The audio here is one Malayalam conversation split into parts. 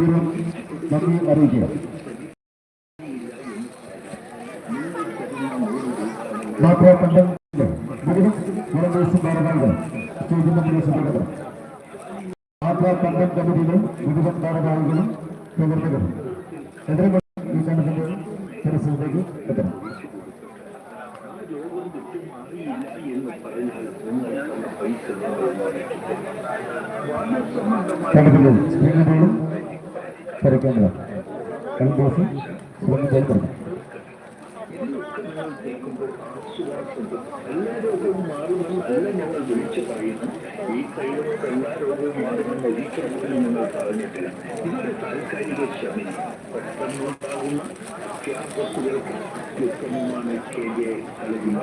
സ്നേഹപൂർവം നന്ദി അറിയിക്കുക ഡോക്ടർ കണ്ടം കമ്മിറ്റിയിലെ മുഴുവൻ ഭാരവാഹികളും പ്രവർത്തകരും സംഘത്തിന്റെ പരിസരത്തേക്ക് എത്തണം കണ്ടത്തിലും സ്പ്രിംഗിന്റെയും പരിക്കേണ്ടത് കൺബോസും സ്പ്രിംഗിന്റെയും പറഞ്ഞു ഈ കഴിവുകൊണ്ട് എല്ലാ രോഗവും മാറുമെന്ന് ഒരിക്കലും നിങ്ങൾ പറഞ്ഞിട്ടില്ല ഇതൊരു താൽക്കാലിക ശമനം പെട്ടെന്നുണ്ടാകുന്ന ക്യാമ്പസുകൾക്ക് ഉത്തമമാണ് കെ ജെ അല്ലെങ്കിൽ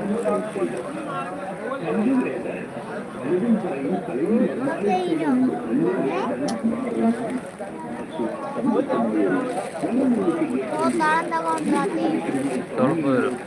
പലരും പറയും കളരി Ondan da kontratayım. Doğru buyurun.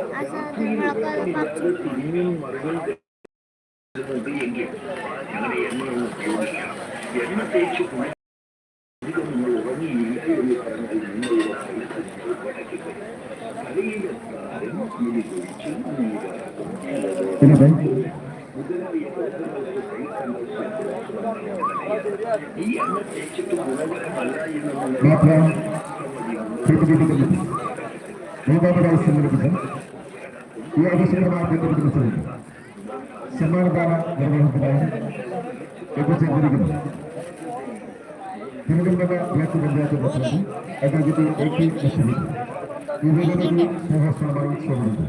വരുമ്പോൾ കുട്ടികളെ അസാധനങ്ങളൊക്കെ പറിച്ചു തരുന്നത് എങ്കിൽ അങ്ങനെ എണ്ണയൊന്ന് ഉപയോഗിക്കണം എണ്ണ തേച്ച് അധികം നിങ്ങൾ ഉറങ്ങിയില്ല എന്ന് പറഞ്ഞാൽ നിങ്ങളുടെ പൈസ നിങ്ങൾ മുടക്കിക്കും കലയിലെ താരം ഇനി കുഴിച്ച് ഈ എണ്ണ തേച്ചിട്ട് ഗുണകരമല്ല എന്ന് നമ്മൾ ഈ ആവശ്യകരമായ ബന്ധപ്പെടുന്ന സമ്മാനദാന നിർവഹണത്തിനായി എത്തിച്ചേർന്നിരിക്കുന്നു Thiruvananthapuram block panchayat president advocate A K Lakshmi ഈ വേദിയിൽ സഹസ്രമായി സ്വാഗതം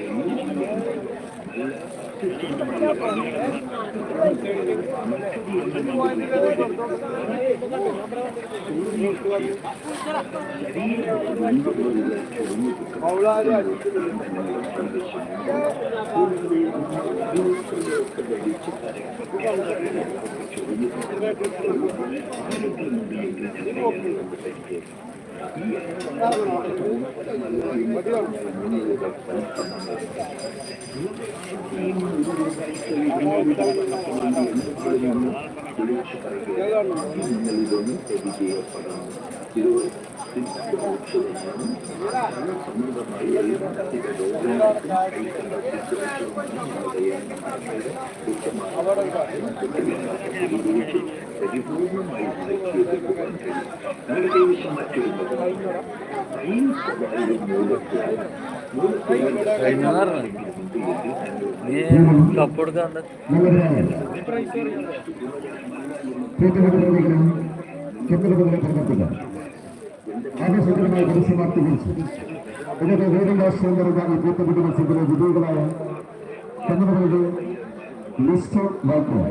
Avlada இது പരിപൂർണമായി നിലയ്ക്കെടുക്കുവാൻ കഴിയും നിങ്ങളുടെ കൈവശം മറ്റൊരു ഈ സ്വഭാവം മൂലത്തിൽ നീ കപ്പ് ആകർഷകരമായ പരസ്യമാക്കി വിളിച്ചു. ഇതൊക്കെ നിറഞ്ഞ ഈ കൂട്ടുകെട്ട് മത്സരത്തിലെ വിജയികളായ കന്നഡകളുടെ ലിസ്റ്റ് വായിക്കുക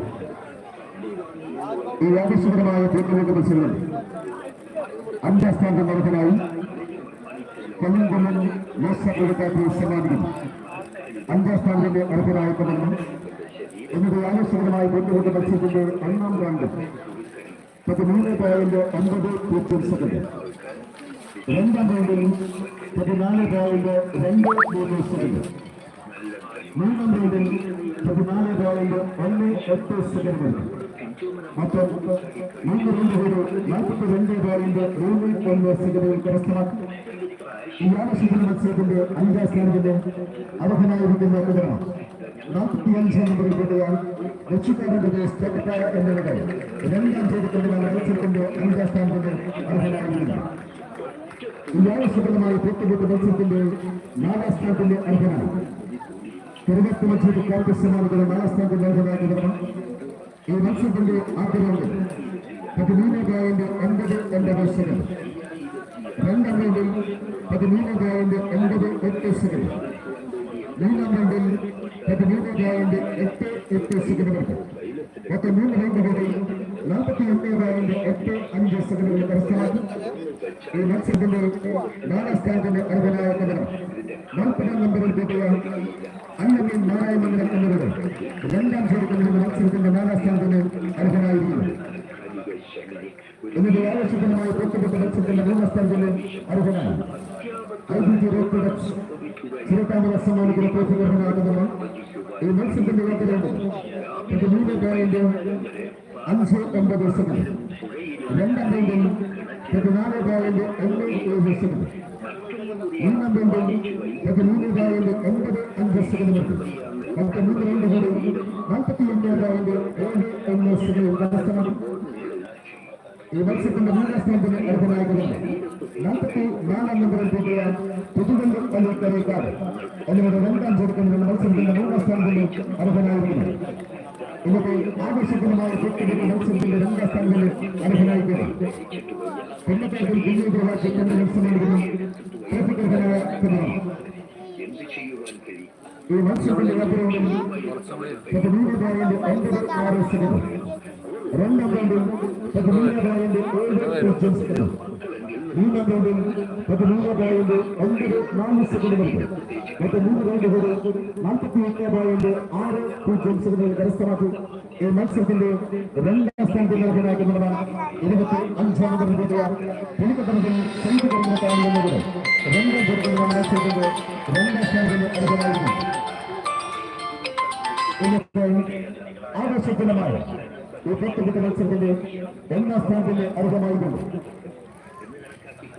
ഈ ആകർഷകരമായ കൂട്ടുകെട്ട് മത്സരങ്ങൾ അഞ്ചാം സ്ഥാനത്ത് നടത്തലായി കൊല്ലം കൊല്ലം മോശപ്പെടുത്താത്ത സമ്മാനിക്കുന്നു. അഞ്ചാം സ്ഥാനത്തിന്റെ അർഹനായ കൊല്ലം എന്നിട്ട് ആകർഷകരമായ കൂട്ടുകൂട്ട മത്സരത്തിന്റെ ഒന്നാം റാങ്ക് പതിമൂന്ന് പോയിന്റ് ഒമ്പത് പൂജ്യം സെക്കൻഡ്. രണ്ടാം റൗണ്ടിൽ പതിനാല് പോയിന്റ് രണ്ട് മൂന്ന് സെക്കൻഡ്. മൂന്നാം റൗണ്ടിൽ പതിനാല് പോയിന്റ് ഒന്ന് എട്ട് സെക്കൻഡ് മൊത്തം മൂന്ന് റൗണ്ടുകളിൽ നാൽപ്പത്തി രണ്ട് പോയിന്റ് മൂന്ന് ഒന്ന് സെക്കൻഡുകൾ കരസ്ഥമാക്കി. ഈ ആവശ്യത്തിന് മത്സരത്തിന്റെ അഞ്ചാം സ്ഥാനത്തിന്റെ അർഹനായിരിക്കുന്ന കുതിര നാൽപ്പത്തി അഞ്ചാം നമ്പറിൽ കൂടിയാൽ ലക്ഷ്യക്കാരന്റെ സ്റ്റെപ്പ് നിലകൾ രണ്ടാം ചോദ്യത്തിന്റെ മത്സരത്തിന്റെ അഞ്ചാം സ്ഥാനത്തിന്റെ അർഹനായിരിക്കുന്നു. ആവശ്യപരമായ കൂട്ടുകൂട്ട് മത്സരത്തിന്റെ നാലാം സ്ഥാനത്തിന്റെ അർഹനാണ് തിരുവനന്തപുരം മത്സരത്തിൽ കോൺഗ്രസ് സമാനത്തിന് നാലാം സ്ഥാനത്തിന്റെ അർഹനായി ഈ മത്സരത്തിന്റെ ആദ്യ റൗണ്ടിൽ ഒൻപത് സെക്കൻഡ് രണ്ടാം റൗണ്ടിൽ പതിമൂന്ന് പോയിന്റ് ഒൻപത് എട്ട് സെക്കൻഡ് മൂന്നാം റൗണ്ടിൽ പതിമൂന്ന് പോയിന്റ് എട്ട് എട്ട് സെക്കൻഡുകൾക്ക് മൊത്തം മൂന്ന് റൗണ്ടുകളിൽ നാൽപ്പത്തി ഒന്ന് പോയിന്റ് എട്ട് അഞ്ച് സെക്കൻഡുകൾ കരസ്ഥമാക്കി ഈ മത്സരത്തിന്റെ നാലാം സ്ഥാനത്തിന്റെ അർഹനായ പകരം നാൽപ്പതാം നമ്പറിൽ കിട്ടിയ അന്നമീൻ നാരായണമംഗലം എന്നിവർ രണ്ടാം സ്ഥലത്തിന്റെ മത്സരത്തിന്റെ നാലാം സ്ഥാനത്തിന് അർഹനായിരിക്കുന്നു എന്നിട്ട് ആവശ്യത്തിനുമായി പുറത്തുപെട്ട മത്സരത്തിന്റെ മൂന്നാം സ്ഥാനത്തിന് അർഹനായി ചിരത്താമര സമ്മാനിക്കുന്ന ട്രോഫിക്ക് ഈ മത്സരത്തിന്റെ ഇത് മൂന്ന് പോയിന്റ് അഞ്ച് ഒമ്പത് രണ്ടാം റൗണ്ടിൽ പതിനാല് പോയിന്റ് ഒന്ന് ഏഴ് സെക്കൻഡ് മൂന്നാം റൗണ്ടിൽ പതിമൂന്ന് പോയിന്റ് ഒമ്പത് അഞ്ച് സെക്കൻഡ് മറ്റ് മൂന്ന് റൗണ്ടുകളിൽ നാൽപ്പത്തി ഒന്ന് പോയിന്റ് ഏഴ് ഒന്ന് സെക്കൻഡ് കരസ്ഥമാക്കി ഈ മത്സരത്തിന്റെ മൂന്നാം രണ്ടാം ചേർക്കുന്ന മത്സരത്തിന്റെ മൂന്നാം സ്ഥാനത്തിന് അർഹനായിരിക്കുന്നു ഇന്നത്തെ ആകർഷകമായ വ്യക്തികളുടെ മത്സരത്തിന്റെ രണ്ടാം സ്ഥാനത്തിന് അർഹനായിരിക്കുന്നു കൊല്ലത്തേക്കിൽ വിജയ പ്രവാസി എന്ന എന്ത് ചെയ്യുവാൻ ഈ മത്സരത്തിന്റെ വ്യാപനത്തിൽ പതിമൂന്ന് പോയിന്റ് ഒൻപത് ആറ് സെക്കൻഡ് രണ്ടാം റൗണ്ടിൽ പതിമൂന്ന് പോയിന്റ് ഏഴ് പൂജ്യം മൂന്നാം റൗണ്ടിൽ പതിമൂന്ന് പോയിന്റ് ഒൻപത് നാല് മറ്റ് മൂന്ന് റൗണ്ടുകളിൽ നാൽപ്പത്തി ഒന്ന് പോയിന്റ് ആറ് ഈ മത്സരത്തിന്റെ രണ്ടാം സ്ഥാനത്തിൽ നിർഭനാക്കുന്നതാണ് ഇരുപത്തി അഞ്ചാം നമ്പർ കൂടിയ പുലിക്കത്തനത്തിൽ സംഘടന രണ്ടാം ചേർക്കുന്ന മത്സരത്തിന്റെ രണ്ടാം സ്ഥാനത്തിന് അർഹമായിരുന്നു ആകർഷകമായ ഈ പത്തുകുട്ട മത്സരത്തിന്റെ ഒന്നാം സ്ഥാനത്തിന് അർഹമായിരുന്നു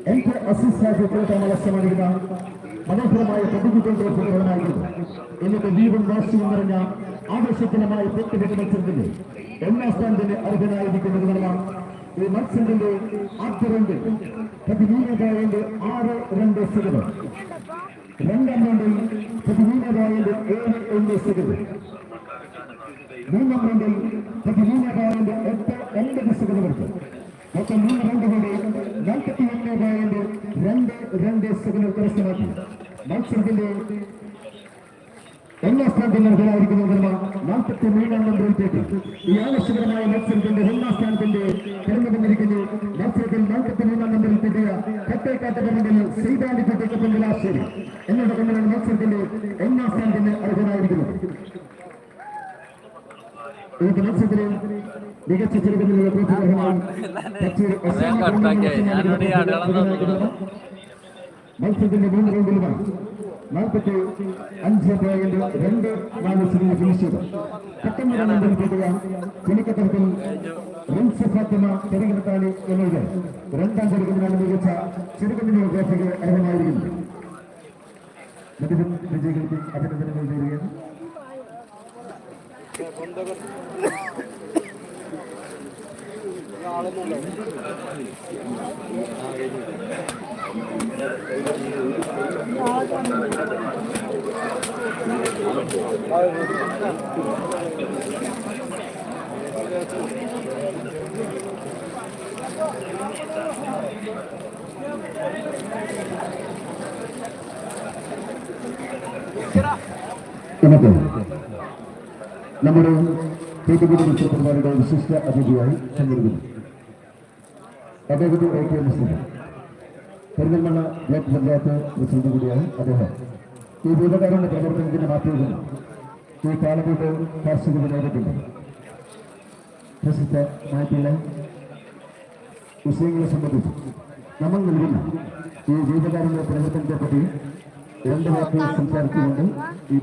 എനിക്ക് അസിസ്റ്റാക്കി നമ്മൾ സമ്മാനിക്കുന്ന മനോഹരമായ പത്തുകുട്ടം പ്രവർത്തനമായിരുന്നു ഇന്നത്തെ ദീപം വാശിയും നിറഞ്ഞ ആകർഷകമായ പത്തുകുട്ട മത്സരത്തിന്റെ ഒന്നാം സ്ഥാനത്തിന് അർഹനായിരിക്കുന്നത് കാണാം ഈ മത്സരത്തിന്റെ ആദ്യ രണ്ട് പതിമൂന്ന് പോയിന്റ് ആറ് രണ്ട് സെക്കൻഡ്. രണ്ടാം റൗണ്ടിൽ പതിമൂന്ന് പോയിന്റ് ഏഴ് ഒന്ന് സെക്കൻഡ്. മൂന്നാം റൗണ്ടിൽ പതിമൂന്ന് പോയിന്റ് എട്ട് ഒൻപത് സെക്കൻഡുകൾക്ക് മൊത്തം മൂന്ന് റൗണ്ടുകളിൽ നാൽപ്പത്തി ഒന്ന് പോയിന്റ് രണ്ട് രണ്ട് സെക്കൻഡ് കരസ്ഥമാക്കി മത്സരത്തിന്റെ ഒന്നാം സ്ഥാനത്തിൽ നിർഭരായിരിക്കുന്ന നാൽപ്പത്തി മൂന്നാം നമ്പറിലേക്ക് ഈ ആവശ്യകരമായ മത്സരത്തിന്റെ ഒന്നാം സ്ഥാനത്തിന്റെ വന്നിരിക്കുന്നു. മത്സരത്തിൽ നാൽപ്പത്തി മൂന്നാം നമ്പറിൽ കിട്ടിയ കട്ടേക്കാട്ട് പറമ്പിൽ സൈതാലി കുട്ടിക്ക് പെങ്കിലാശ്ശേരി എന്നതോടൊപ്പമാണ് മത്സരത്തിന്റെ ഒന്നാം സ്ഥാനത്തിന് അർഹനായിരിക്കുന്നത് ഈ മത്സരത്തിൽ മികച്ച തന്നു. മത്സരത്തിന്റെ മൂന്ന് റൗണ്ടിലുമാണ് നാൽപ്പത്തി അഞ്ച് പോയിന്റ് രണ്ട് നാല് സെക്കൻഡ് ഫിനിഷ് ചെയ്തു പത്തൊമ്പതാം നമ്പറിൽ കിട്ടുക ചുരുക്കത്തരത്തിൽ റിൻസ് ഫാത്തിമ തെരഞ്ഞെടുത്താണ് എന്നത് രണ്ടാം ചെറുക്കത്തിനാണ് മികച്ച ചെറുക്കത്തിനുള്ള ട്രോഫിക്ക് അർഹമായിരിക്കുന്നു വിജയികൾക്ക് അഭിനന്ദനങ്ങൾ നേരുകയാണ് നമ്മുടെ തൂത്തുക്കുടി മുഖ്യമന്ത്രിമാരുടെ വിശിഷ്ട അതിഥിയായി സംഘടിപ്പിക്കുന്നു. അദ്ദേഹത്തെ A K Muslim Perinthalmanna block panchayat president കൂടിയാണ് അദ്ദേഹം. ഈ ഭൂതകാരന്റെ പ്രവർത്തനത്തിന്റെ മാറ്റിയിരുന്നു ഈ കാലഘട്ട കാർഷിക വിനോദത്തിന്റെ പ്രശസ്തമായിട്ടുള്ള വിഷയങ്ങളെ സംബന്ധിച്ച് നമ്മൾ നൽകുന്ന ഈ ഭൂതകാരന്റെ പ്രവർത്തനത്തെ പറ്റി രണ്ട് വാക്കുകൾ സംസാരിച്ചുകൊണ്ട് ഈ